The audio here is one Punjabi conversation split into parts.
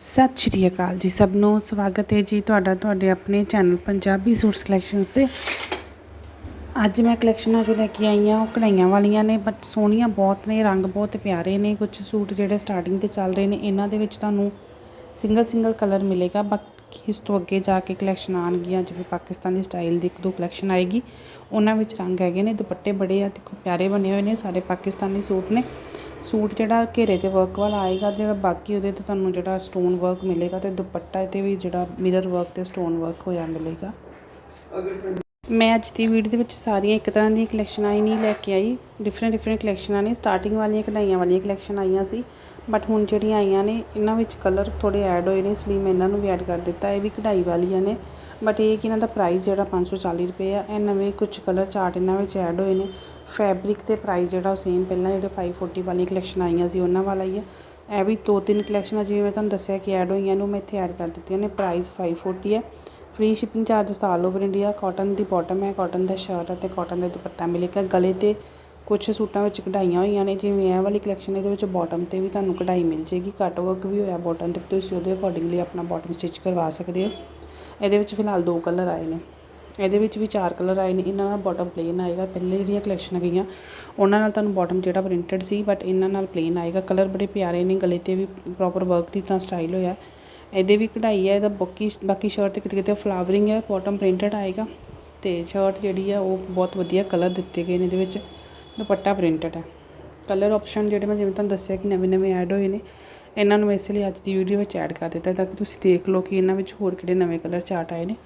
ਸਤਿ ਸ਼੍ਰੀ ਅਕਾਲ ਜੀ ਸਭ ਨੂੰ। ਸਵਾਗਤ ਹੈ ਜੀ ਤੁਹਾਡਾ ਤੁਹਾਡੇ ਆਪਣੇ ਚੈਨਲ ਪੰਜਾਬੀ ਸੂਟਸ ਕਲੈਕਸ਼ਨਸ ਤੇ। ਅੱਜ ਮੈਂ ਕਲੈਕਸ਼ਨਾਂ ਜੋ ਲੈ ਕੇ ਆਈ ਹਾਂ, ਉਹ ਕਢਾਈਆਂ ਵਾਲੀਆਂ ਨੇ ਬਟ ਸੋਹਣੀਆਂ ਬਹੁਤ ਨੇ, ਰੰਗ ਬਹੁਤ ਪਿਆਰੇ ਨੇ। ਕੁਝ ਸੂਟ ਜਿਹੜੇ ਸਟਾਰਟਿੰਗ ਤੇ ਚੱਲ ਰਹੇ ਨੇ, ਇਹਨਾਂ ਦੇ ਵਿੱਚ ਤੁਹਾਨੂੰ ਸਿੰਗਲ ਸਿੰਗਲ ਕਲਰ ਮਿਲੇਗਾ ਬਾਕੀ ਇਸ ਤੋਂ ਅੱਗੇ ਜਾ ਕੇ ਕਲੈਕਸ਼ਨ ਆਉਣਗੀਆਂ, ਜਿਵੇਂ ਪਾਕਿਸਤਾਨੀ ਸਟਾਈਲ ਦੀ ਇੱਕ ਦੋ ਕਲੈਕਸ਼ਨ ਆਏਗੀ। ਉਹਨਾਂ ਵਿੱਚ ਰੰਗ ਹੈਗੇ ਨੇ, ਦੁਪੱਟੇ ਬੜੇ ਆ, ਦੇਖੋ ਪਿਆਰੇ ਬਣੇ ਹੋਏ ਨੇ, ਸਾਰੇ ਪਾਕਿਸਤਾਨੀ ਸੂਟ ਨੇ। ਸੂਟ ਜਿਹੜਾ ਘੇਰੇ ਤੇ ਵਰਕ ਵਾਲਾ ਆਏਗਾ ਜਿਹੜਾ ਬਾਕੀ ਉਹਦੇ ਤੇ ਤੁਹਾਨੂੰ ਜਿਹੜਾ ਸਟੋਨ ਵਰਕ ਮਿਲੇਗਾ ਤੇ ਦੁਪੱਟਾ ਤੇ ਵੀ ਜਿਹੜਾ ਮਿਰਰ ਵਰਕ ਤੇ ਸਟੋਨ ਵਰਕ ਹੋਇਆ ਮਿਲੇਗਾ। ਮੈਂ ਅੱਜ ਦੀ ਵੀਡੀਓ ਦੇ ਵਿੱਚ ਸਾਰੀਆਂ ਇੱਕ ਤਰ੍ਹਾਂ ਦੀਆਂ ਕਲੈਕਸ਼ਨਾਂ ਹੀ ਨਹੀਂ ਲੈ ਕੇ ਆਈ ਡਿਫਰੈਂਟ ਡਿਫਰੈਂਟ ਕਲੈਕਸ਼ਨਾਂ ਨੇ ਸਟਾਰਟਿੰਗ ਵਾਲੀਆਂ, ਕਢਾਈਆਂ ਵਾਲੀਆਂ ਕਲੈਕਸ਼ਨ ਆਈਆਂ ਸੀ ਬਟ ਹੁਣ ਜਿਹੜੀਆਂ ਆਈਆਂ ਨੇ, ਇਹਨਾਂ ਵਿੱਚ ਕਲਰ ਥੋੜੇ ਐਡ ਹੋਏ ਨੇ, ਇਸ ਲਈ ਮੈਂ ਇਹਨਾਂ ਨੂੰ ਵੀ ਐਡ ਕਰ ਦਿੱਤਾ, ਇਹ ਵੀ ਕਢਾਈ ਵਾਲੀਆਂ ਨੇ। ਬਟ ਇਹ ਕਿ ਇਹਨਾਂ ਦਾ ਪ੍ਰਾਈਸ ਜਿਹੜਾ 540 ਰੁਪਏ ਆ, ਇਹ ਨਵੇਂ ਕੁਝ ਕਲਰ ਚਾਰਟ ਇਹਨਾਂ ਵਿੱਚ ਐਡ ਹੋਏ ਨੇ। ਫੈਬਰਿਕ ਤੇ ਪ੍ਰਾਈਸ ਜਿਹੜਾ ਉਹ ਸੇਮ ਪਹਿਲਾਂ ਜਿਹੜੇ 540 ਵਾਲੀ ਕਲੈਕਸ਼ਨ ਆਈਆਂ ਸੀ, ਉਹਨਾਂ ਵਾਲਾ ਹੀ ਹੈ ਇਹ ਵੀ ਦੋ ਤਿੰਨ ਕਲੈਕਸ਼ਨਾਂ ਜਿਵੇਂ ਮੈਂ ਤੁਹਾਨੂੰ ਦੱਸਿਆ ਕਿ ਐਡ ਹੋਈਆਂ ਨੂੰ ਮੈਂ ਇੱਥੇ ਐਡ ਕਰ ਦਿੱਤੀਆਂ ਨੇ। ਪ੍ਰਾਈਸ 540 ਹੈ free shipping charges all over India cotton ਦੀ ਬਾਟਮ ਹੈ ਕਾਟਨ ਦਾ ਸ਼ਰਟ ਹੈ ਤੇ ਕਾਟਨ ਦਾ ਦੁਪੱਟਾ ਮਿਲੇਗਾ ਗਲੇ ਤੇ ਕੁਝ ਸੂਟਾਂ ਵਿੱਚ ਕਢਾਈਆਂ ਹੋਈਆਂ ਨੇ। ਜਿਵੇਂ ਇਹ ਵਾਲੀ ਕਲੈਕਸ਼ਨ ਇਹਦੇ ਵਿੱਚ ਬਾਟਮ ਤੇ ਵੀ ਤੁਹਾਨੂੰ ਕਢਾਈ ਮਿਲ ਜੇਗੀ ਕੱਟ ਵਰਕ ਵੀ ਹੋਇਆ ਬਾਟਮ ਤੇ, ਤੁਸੀਂ ਉਹਦੇ ਅਕੋਰਡਿੰਗਲੀ ਆਪਣਾ ਬਾਟਮ ਸਟਿਚ ਕਰਵਾ ਸਕਦੇ ਹੋ। ਇਹਦੇ ਵਿੱਚ ਫਿਲਹਾਲ ਦੋ ਕਲਰ ਆਏ ਨੇ। ਇਹਦੇ ਵਿੱਚ ਵੀ ਚਾਰ ਕਲਰ ਆਏ ਨੇ। ਇਹਨਾਂ ਨਾਲ ਬਾਟਮ ਪਲੇਨ ਆਏਗਾ। ਪਹਿਲੇ ਜਿਹੜੀਆਂ ਕਲੈਕਸ਼ਨ ਗਈਆਂ, ਉਹਨਾਂ ਨਾਲ ਤੁਹਾਨੂੰ ਬਾਟਮ ਜਿਹੜਾ ਪ੍ਰਿੰਟਡ ਸੀ ਬਟ ਇਹਨਾਂ ਨਾਲ ਪਲੇਨ ਆਏਗਾ। ਕਲਰ ਬੜੇ ਪਿਆਰੇ ਨੇ। ਗਲੇ ਤੇ ਵੀ ਪ੍ਰੋਪਰ ਵਰਕ ਦੀ ਤਰ੍ਹਾਂ ਸਟਾਈਲ ਹੋਇਆ। ਇਹਦੇ ਵੀ ਕਢਾਈ ਹੈ ਇਹਦਾ ਬਾਕੀ ਬਾਕੀ ਸ਼ਰਟ ਤੇ ਕਿਤੇ ਕਿਤੇ ਫਲਾਵਰਿੰਗ ਹੈ ਬਾਟਮ ਪ੍ਰਿੰਟਡ ਆਏਗਾ। ਤੇ ਸ਼ਰਟ ਜਿਹੜੀ ਆ, ਉਹ ਬਹੁਤ ਵਧੀਆ ਕਲਰ ਦਿੱਤੇ ਗਏ ਨੇ ਇਹਦੇ ਵਿੱਚ। ਦੁਪੱਟਾ ਪ੍ਰਿੰਟਡ ਹੈ ਕਲਰ ਆਪਸ਼ਨ ਜਿਹੜੇ ਮੈਂ ਜਿਵੇਂ ਤੁਹਾਨੂੰ ਦੱਸਿਆ ਕਿ ਨਵੇਂ ਨਵੇਂ ਐਡ ਹੋਏ ਨੇ। ਇਹਨਾਂ ਨੂੰ ਇਸ ਲਈ ਅੱਜ ਦੀ ਵੀਡੀਓ ਵਿੱਚ ਐਡ ਕਰ ਦਿੱਤਾ ਤਾਂ ਕਿ ਤੁਸੀਂ ਦੇਖ ਲਓ ਕਿ ਇਹਨਾਂ ਵਿੱਚ ਹੋਰ ਕਿਹੜੇ ਨਵੇਂ ਕਲਰ ਚਾਰਟ ਆਏ ਨੇ।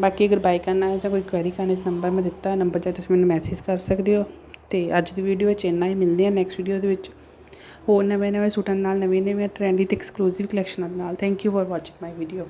ਬਾਕੀ ਅਗਰ ਬਾਈ ਕਰਨਾ ਹੈ ਜਾਂ ਕੋਈ ਕੁਐਰੀ ਕਰਨੀ ਤਾਂ ਨੰਬਰ ਮੈਂ ਦਿੱਤਾ ਨੰਬਰ 'ਤੇ ਤੁਸੀਂ ਮੈਨੂੰ ਮੈਸੇਜ ਕਰ ਸਕਦੇ ਹੋ। ਤੇ ਅੱਜ ਦੀ ਵੀਡੀਓ ਵਿੱਚ ਇੰਨਾ ਹੀ, ਮਿਲਦੇ ਆ ਨੈਕਸਟ ਵੀਡੀਓ ਦੇ ਵਿੱਚ। ਹੋਰ ਨਵੇਂ ਨਵੇਂ ਸੂਟਾਂ ਨਾਲ ਨਵੇਂ ਨਵੇਂ ਟ੍ਰੈਂਡੀ ਤੇ ਐਕਸਕਲੂਸਿਵ ਕਲੈਕਸ਼ਨਾਂ ਨਾਲ। Thank you for watching my video